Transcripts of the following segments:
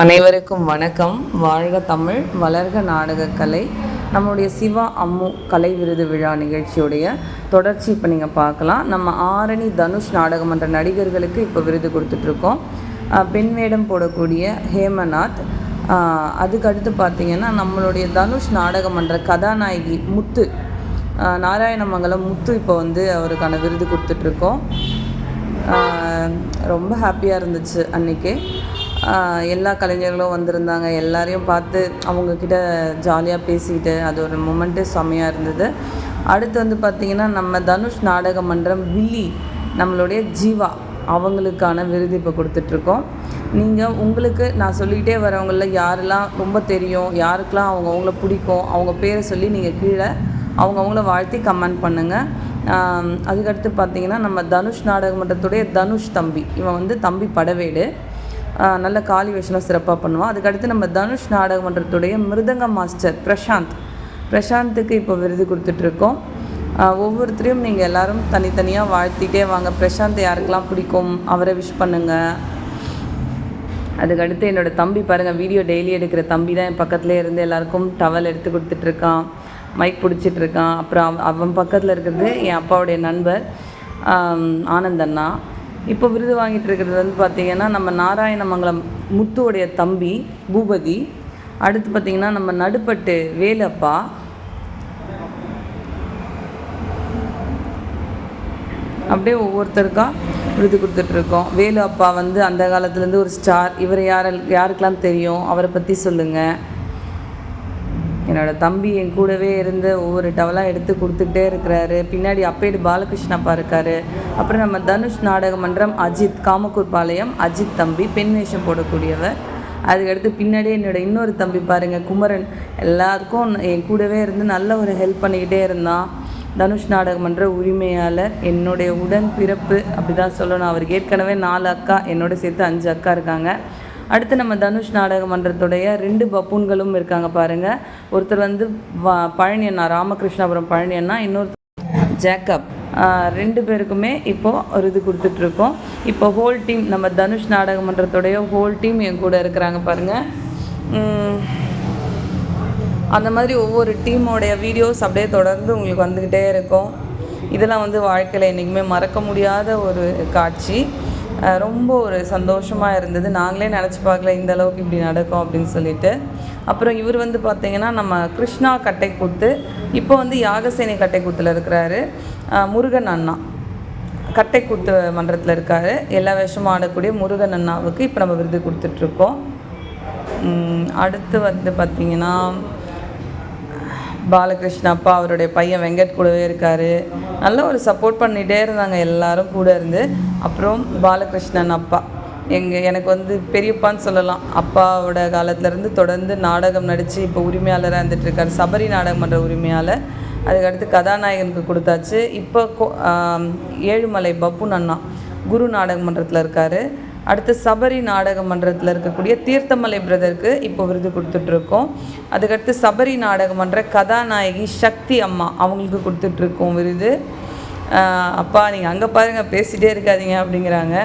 அனைவருக்கும் வணக்கம். வாழ்க தமிழ் வளர்க நாடகக்கலை. நம்மளுடைய சிவா அம்மு கலை விருது விழா நிகழ்ச்சியுடைய தொடர்ச்சி இப்போ நீங்கள் பார்க்கலாம். நம்ம ஆரணி தனுஷ் நாடகம் என்ற நடிகர்களுக்கு இப்போ விருது கொடுத்துட்ருக்கோம். பெண் வேடம் போடக்கூடிய ஹேமநாத். அதுக்கு அடுத்து பார்த்திங்கன்னா நம்மளுடைய தனுஷ் நாடகம் என்ற கதாநாயகி முத்து. நாராயணமங்கலம் முத்து இப்போ வந்து அவருக்கான விருது கொடுத்துட்ருக்கோம். ரொம்ப ஹாப்பியாக இருந்துச்சு அன்றைக்கி எல்லா கலைஞர்களும் வந்திருந்தாங்க. எல்லாரையும் பார்த்து அவங்கக்கிட்ட ஜாலியாக பேசிக்கிட்டு அது ஒரு மூமெண்ட்டு செம்மையாக இருந்தது. அடுத்து வந்து பார்த்திங்கன்னா நம்ம தனுஷ் நாடக மன்றம் வில்லி நம்மளுடைய ஜீவா அவங்களுக்கான விருது இப்போ கொடுத்துட்ருக்கோம். நீங்கள் உங்களுக்கு நான் சொல்லிக்கிட்டே வரவங்களில் யாரெல்லாம் ரொம்ப தெரியும் யாருக்கெல்லாம் அவங்க அவங்கள பிடிக்கும் அவங்க பேரை சொல்லி நீங்கள் கீழே அவங்கவுங்கள வாழ்த்தி கமெண்ட் பண்ணுங்கள் அதுக்கடுத்து பார்த்தீங்கன்னா நம்ம தனுஷ் நாடக மன்றத்துடைய தனுஷ் தம்பி. இவன் வந்து தம்பி படவேடு. நல்ல காளி வேஷம்லாம் சிறப்பாக பண்ணுவான். அதுக்கடுத்து நம்ம தனுஷ் நாடகமன்றத்துடைய மிருதங்க மாஸ்டர் பிரசாந்த். பிரசாந்துக்கு இப்போ விருது கொடுத்துட்ருக்கோம். ஒவ்வொருத்தரையும் நீங்கள் எல்லோரும் தனித்தனியாக வாழ்த்திட்டே வாங்க. பிரசாந்த் யாருக்கெல்லாம் பிடிக்கும் அவரை விஷ் பண்ணுங்கள் அதுக்கடுத்து என்னோடய தம்பி பாருங்கள் வீடியோ டெய்லி எடுக்கிற தம்பி தான் என் பக்கத்துலேயே இருந்து எல்லாருக்கும் டவல் எடுத்து கொடுத்துட்ருக்கான். மைக் பிடிச்சிட்டு இருக்கான் அப்புறம் அவன் அவன் பக்கத்தில் இருக்கிறது என் அப்பாவுடைய நண்பர் ஆனந்தண்ணா. இப்போ விருது வாங்கிட்டு இருக்கிறது வந்து பார்த்திங்கன்னா நம்ம நாராயணமங்கலம் முத்துவுடைய தம்பி பூபதி. அடுத்து பார்த்திங்கன்னா நம்ம நடுப்பட்டு வேலப்பா. அப்படியே ஒவ்வொருத்தருக்கா விருது கொடுத்துட்ருக்கோம் வேலு அப்பா வந்து அந்த காலத்துலேருந்து ஒரு ஸ்டார் இவர் யார் யாருக்கெல்லாம் தெரியும்? அவரை பற்றி சொல்லுங்கள் என்னோடய தம்பி என் கூடவே இருந்து ஒவ்வொரு டவலாக எடுத்து கொடுத்துக்கிட்டே இருக்கிறாரு. பின்னாடி அப்பேடு பாலகிருஷ்ணப்பா இருக்காரு. அப்புறம் நம்ம தனுஷ் நாடக மன்றம் அஜித் காமக்கூர் பாளையம் அஜித் தம்பி பெண் வேஷம் போடக்கூடியவர். அதுக்கடுத்து பின்னாடியே என்னோட இன்னொரு தம்பி பாருங்கள் குமரன். எல்லாருக்கும் என் கூடவே இருந்து நல்ல ஒரு ஹெல்ப் பண்ணிக்கிட்டே இருந்தான். தனுஷ் நாடக மன்ற உரிமையாளர் என்னுடைய உடன் பிறப்பு அப்படி தான் சொல்லணும். அவருக்கு ஏற்கனவே நாலு அக்கா என்னோட சேர்த்து அஞ்சு அக்கா இருக்காங்க. அடுத்து நம்ம தனுஷ் நாடக மன்றத்துடைய ரெண்டு பப்பூன்களும் இருக்காங்க பாருங்க. ஒருத்தர் வந்து வா பழனி அண்ணா ராமகிருஷ்ணாபுரம் பழனி அண்ணா இன்னொருத்தர் ஜேக்கப். ரெண்டு பேருக்குமே இப்போது ஒரு இது கொடுத்துட்ருக்கோம். இப்போ ஹோல் டீம் நம்ம தனுஷ் நாடக மன்றத்துடைய ஹோல் டீம் என் கூட இருக்கிறாங்க பாருங்கள் அந்த மாதிரி ஒவ்வொரு டீமோடைய வீடியோஸ் அப்படியே தொடர்ந்து உங்களுக்கு வந்துக்கிட்டே இருக்கும். இதெல்லாம் வந்து வாழ்க்கையில் என்றைக்குமே மறக்க முடியாத ஒரு காட்சி. ரொம்ப ஒரு சந்தோஷமாக இருந்தது. நாங்களே நினச்சி பார்க்கல இந்த அளவுக்கு இப்படி நடக்கும் அப்படின்னு சொல்லிட்டு. அப்புறம் இவர் வந்து பார்த்தீங்கன்னா நம்ம கிருஷ்ணா கட்டைக்கூத்து இப்போ வந்து யாகசேனை கட்டைக்கூத்தில் இருக்கிறாரு. முருகன் அண்ணா. கட்டைக்கூத்து மன்றத்தில் இருக்காரு. எல்லா வேஷமும் ஆடக்கூடிய முருகன் அண்ணாவுக்கு இப்போ நம்ம விருது கொடுத்துட்ருக்கோம் அடுத்து வந்து பார்த்திங்கன்னா பாலகிருஷ்ண அப்பா அவருடைய பையன் வெங்கட் கூடவே இருக்கார். நல்ல ஒரு சப்போர்ட் பண்ணிகிட்டே இருந்தாங்க எல்லாரும் கூட இருந்து. அப்புறம் பாலகிருஷ்ணன் அப்பா. எங்கள் எனக்கு வந்து பெரியப்பான்னு சொல்லலாம். அப்பாவோட காலத்துலேருந்து தொடர்ந்து நாடகம் நடித்து இப்போ உரிமையாளராக இருந்துட்டு சபரி நாடகம் பண்ணுற உரிமையாளர் அதுக்கடுத்து கதாநாயகனுக்கு கொடுத்தாச்சு. இப்போ ஏழுமலை பப்புன் அண்ணா குரு நாடக மன்றத்தில் இருக்கார். அடுத்து சபரி நாடக மன்றத்தில் இருக்கக்கூடிய தீர்த்தமலை பிரதருக்கு இப்போ விருது கொடுத்துட்ருக்கோம். அதுக்கடுத்து சபரி நாடக மன்ற கதாநாயகி சக்தி அம்மா அவங்களுக்கு கொடுத்துட்ருக்கோம் விருது. அப்பா நீங்கள் அங்கே பாருங்கள் பேசிகிட்டே இருக்காதீங்க அப்படிங்கிறாங்க.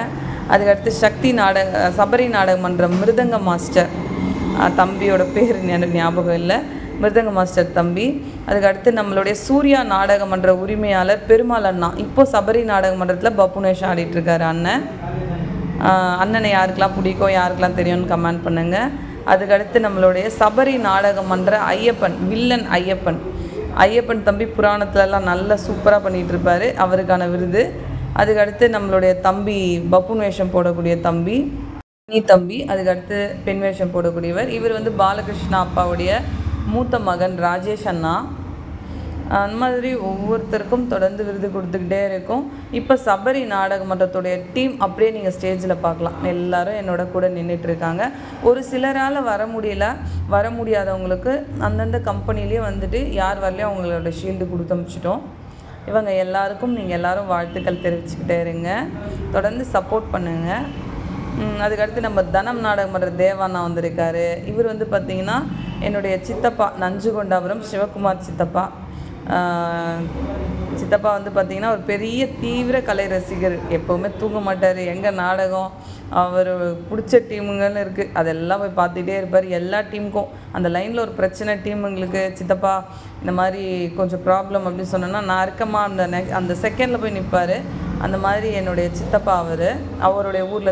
அதுக்கடுத்து சக்தி நாடக சபரி நாடக மன்றம் மிருதங்க மாஸ்டர். தம்பியோட பேர் எனக்கு ஞாபகம் இல்லை. மிருதங்க மாஸ்டர் தம்பி. அதுக்கடுத்து நம்மளுடைய சூர்யா நாடக மன்ற உரிமையாளர் பெருமாள் அண்ணா. இப்போ சபரி நாடக மன்றத்தில் பப்புனேஷன் ஆடிட்டுருக்காரு அண்ணன். அண்ணனை யாருக்கெல்லாம் பிடிக்கும் யாருக்கெல்லாம் தெரியும்னு கமெண்ட் பண்ணுங்கள் அதுக்கடுத்து நம்மளுடைய சபரி நாடகம் மன்ற ஐயப்பன் வில்லன் ஐயப்பன். ஐயப்பன் தம்பி புராணத்துலலாம் நல்லா சூப்பராக பண்ணிகிட்டு இருப்பார் அவருக்கான விருது. அதுக்கடுத்து நம்மளுடைய தம்பி பப்புன் வேஷம் போடக்கூடிய தம்பி நீ தம்பி அதுக்கடுத்து பெண் வேஷம் போடக்கூடியவர். இவர் வந்து பாலகிருஷ்ணா அப்பாவுடைய மூத்த மகன் ராஜேஷ் அண்ணா. அந்த மாதிரி ஒவ்வொருத்தருக்கும் தொடர்ந்து விருது கொடுத்துக்கிட்டே இருக்கும். இப்போ சபரி நாடக மன்றத்துடைய டீம் அப்படியே நீங்கள் ஸ்டேஜில் பார்க்கலாம். எல்லாரும் என்னோட கூட நின்றுட்டு இருக்காங்க. ஒரு சிலரால் வர முடியல. வர முடியாதவங்களுக்கு அந்தந்த கம்பெனிலேயே வந்துட்டு யார் வரலையும் அவங்களோட ஷீல்டு கொடுத்து அனுப்பிச்சிட்டோம் இவங்க எல்லாருக்கும் நீங்கள் எல்லாரும் வாழ்த்துக்கள் தெரிவிச்சுக்கிட்டே இருங்க. தொடர்ந்து சப்போர்ட் பண்ணுங்கள் அதுக்கடுத்து நம்ம தனம் நாடகம் பண்ணுற தேவானா வந்திருக்காரு. இவர் வந்து பார்த்திங்கன்னா என்னுடைய சித்தப்பா நஞ்சுகொண்டாபுரம் சிவகுமார் சித்தப்பா. சித்தப்பா வந்து பார்த்திங்கன்னா ஒரு பெரிய தீவிர கலை ரசிகர். எப்போவுமே தூங்க மாட்டார். எங்கே நாடகம்? அவர் பிடிச்ச டீமுங்கன்னு இருக்குது அதெல்லாம் போய் பார்த்துட்டே இருப்பார். எல்லா டீமுக்கும். அந்த லைனில் ஒரு பிரச்சனை டீமுங்களுக்கு சித்தப்பா இந்த மாதிரி கொஞ்சம் ப்ராப்ளம் அப்படின்னு சொன்னோன்னா நான் இருக்கமா அந்த நெக் அந்த செகண்டில் போய் நிற்பார் அந்த மாதிரி என்னுடைய சித்தப்பா அவர். அவருடைய ஊர்லேருந்து